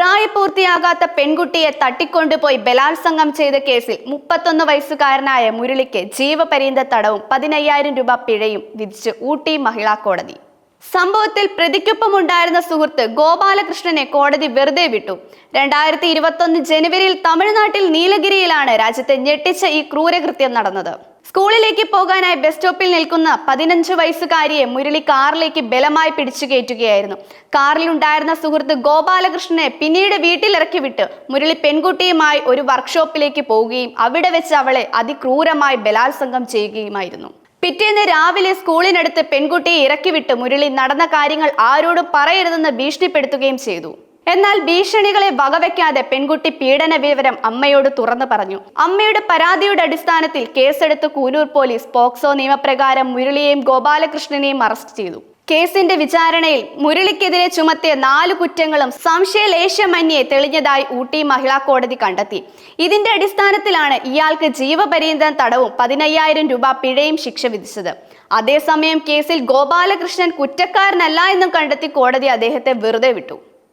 പ്രായപൂർത്തിയാകാത്ത പെൺകുട്ടിയെ തട്ടിക്കൊണ്ടുപോയി ബലാത്സംഗം ചെയ്ത കേസിൽ മുപ്പത്തൊന്ന് വയസ്സുകാരനായ മുരളിക്ക് ജീവപര്യന്ത തടവും പതിനയ്യായിരം രൂപ പിഴയും വിധിച്ച് ഊട്ടി മഹിളാ കോടതി. സംഭവത്തിൽ പ്രതിക്കൊപ്പമുണ്ടായിരുന്ന സുഹൃത്ത് ഗോപാലകൃഷ്ണനെ കോടതി വെറുതെ വിട്ടു. രണ്ടായിരത്തി ഇരുപത്തൊന്ന് ജനുവരിയിൽ തമിഴ്നാട്ടിൽ നീലഗിരിയിലാണ് രാജ്യത്തെ ഞെട്ടിച്ച ഈ ക്രൂരകൃത്യം നടന്നത്. സ്കൂളിലേക്ക് പോകാനായി ബസ് സ്റ്റോപ്പിൽ നിൽക്കുന്ന പതിനഞ്ച് വയസ്സുകാരിയെ മുരളി കാറിലേക്ക് ബലമായി പിടിച്ചു കയറ്റുകയായിരുന്നു. കാറിലുണ്ടായിരുന്ന സുഹൃത്ത് ഗോപാലകൃഷ്ണനെ പിന്നീട് വീട്ടിലിറക്കി വിട്ട് മുരളി പെൺകുട്ടിയുമായി ഒരു വർക്ക്ഷോപ്പിലേക്ക് പോവുകയും അവിടെ വെച്ച് അവളെ അതിക്രൂരമായി ബലാത്സംഗം ചെയ്യുകയുമായിരുന്നു. പിറ്റേന്ന് രാവിലെ സ്കൂളിനടുത്ത് പെൺകുട്ടിയെ ഇറക്കിവിട്ട് മുരളി നടന്ന കാര്യങ്ങൾ ആരോടും പറയരുതെന്ന് ഭീഷണിപ്പെടുത്തുകയും ചെയ്തു. എന്നാൽ ഭീഷണികളെ വകവെക്കാതെ പെൺകുട്ടി പീഡന വിവരം അമ്മയോട് തുറന്നു പറഞ്ഞു. അമ്മയുടെ പരാതിയുടെ അടിസ്ഥാനത്തിൽ കേസെടുത്ത് കൂനൂർ പോലീസ് പോക്സോ നിയമപ്രകാരം മുരളിയെയും ഗോപാലകൃഷ്ണനെയും അറസ്റ്റ് ചെയ്തു. കേസിന്റെ വിചാരണയിൽ മുരളിക്കെതിരെ ചുമത്തിയ നാല് കുറ്റങ്ങളും സംശയലേശമന്യെ തെളിഞ്ഞതായി ഊട്ടി മഹിളാ കോടതി കണ്ടെത്തി. ഇതിന്റെ അടിസ്ഥാനത്തിലാണ് ഇയാൾക്ക് ജീവപര്യന്തം തടവും പതിനയ്യായിരം രൂപ പിഴയും ശിക്ഷ വിധിച്ചത്. അതേസമയം കേസിൽ ഗോപാലകൃഷ്ണൻ കുറ്റക്കാരനല്ല എന്നും കണ്ടെത്തി കോടതി അദ്ദേഹത്തെ വെറുതെ വിട്ടു.